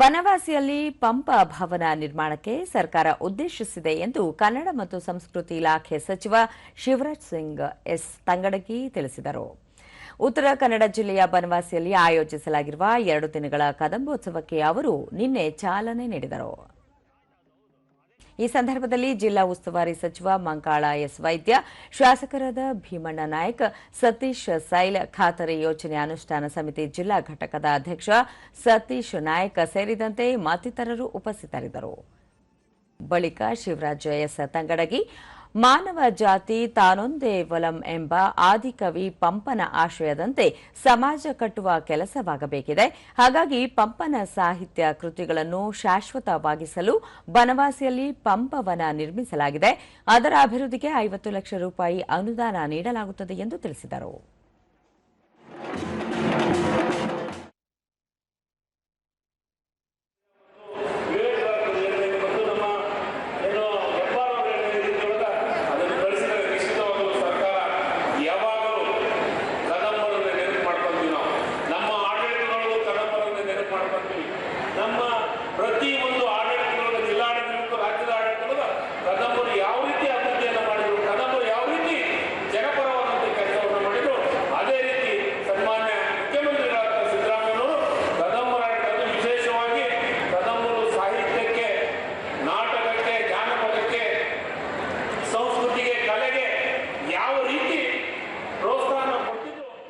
ಬನವಾಸಿಯಲ್ಲಿ ಪಂಪ ಭವನ ನಿರ್ಮಾಣಕ್ಕೆ ಸರ್ಕಾರ ಉದ್ದೇಶಿಸಿದೆ ಎಂದು ಕನ್ನಡ ಮತ್ತು ಸಂಸ್ಕೃತಿ ಇಲಾಖೆ ಸಚಿವ ಶಿವರಾಜ್ ಸಿಂಗ್ ಎಸ್ ತಂಗಡಗಿ ತಿಳಿಸಿದರು. ಉತ್ತರ ಕನ್ನಡ ಜಿಲ್ಲೆಯ ಬನವಾಸಿಯಲ್ಲಿ ಆಯೋಜಿಸಲಾಗಿರುವ ಎರಡು ದಿನಗಳ ಕದಂಬೋತ್ಸವಕ್ಕೆ ಅವರು ನಿನ್ನೆ ಚಾಲನೆ ನೀಡಿದರು. ಈ ಸಂದರ್ಭದಲ್ಲಿ ಜಿಲ್ಲಾ ಉಸ್ತುವಾರಿ ಸಚಿವ ಮಂಕಾಳ ಎಸ್ ವೈದ್ಯ, ಶಾಸಕರಾದ ಭೀಮಣ್ಣ ನಾಯಕ್, ಸತೀಶ್ ಸೈಲ್ ಖಾತರಿ ಯೋಜನೆ ಅನುಷ್ಠಾನ ಸಮಿತಿ ಜಿಲ್ಲಾ ಘಟಕದ ಅಧ್ಯಕ್ಷ ಸತೀಶ್ ನಾಯಕ್ ಸೇರಿದಂತೆ ಮತ್ತಿತರರು ಉಪಸ್ಥಿತರಿದ್ದರು. ಬಳಿಕ ಶಿವರಾಜ್ ಎಸ್ ತಂಗಡಗಿ ಮಾನವ ಜಾತಿ ತಾನೊಂದೇ ವಲಂ ಎಂಬ ಆದಿಕವಿ ಪಂಪನ ಆಶಯದಂತೆ ಸಮಾಜ ಕಟ್ಟುವ ಕೆಲಸವಾಗಬೇಕಿದೆ. ಹಾಗಾಗಿ ಪಂಪನ ಸಾಹಿತ್ಯ ಕೃತಿಗಳನ್ನು ಶಾಶ್ವತವಾಗಿಸಲು ಬನವಾಸಿಯಲ್ಲಿ ಪಂಪವನ ನಿರ್ಮಿಸಲಾಗಿದೆ. ಅದರ ಅಭಿವೃದ್ಧಿಗೆ ಐವತ್ತು ಲಕ್ಷ ರೂಪಾಯಿ ಅನುದಾನ ನೀಡಲಾಗುತ್ತದೆ ಎಂದು ತಿಳಿಸಿದರು.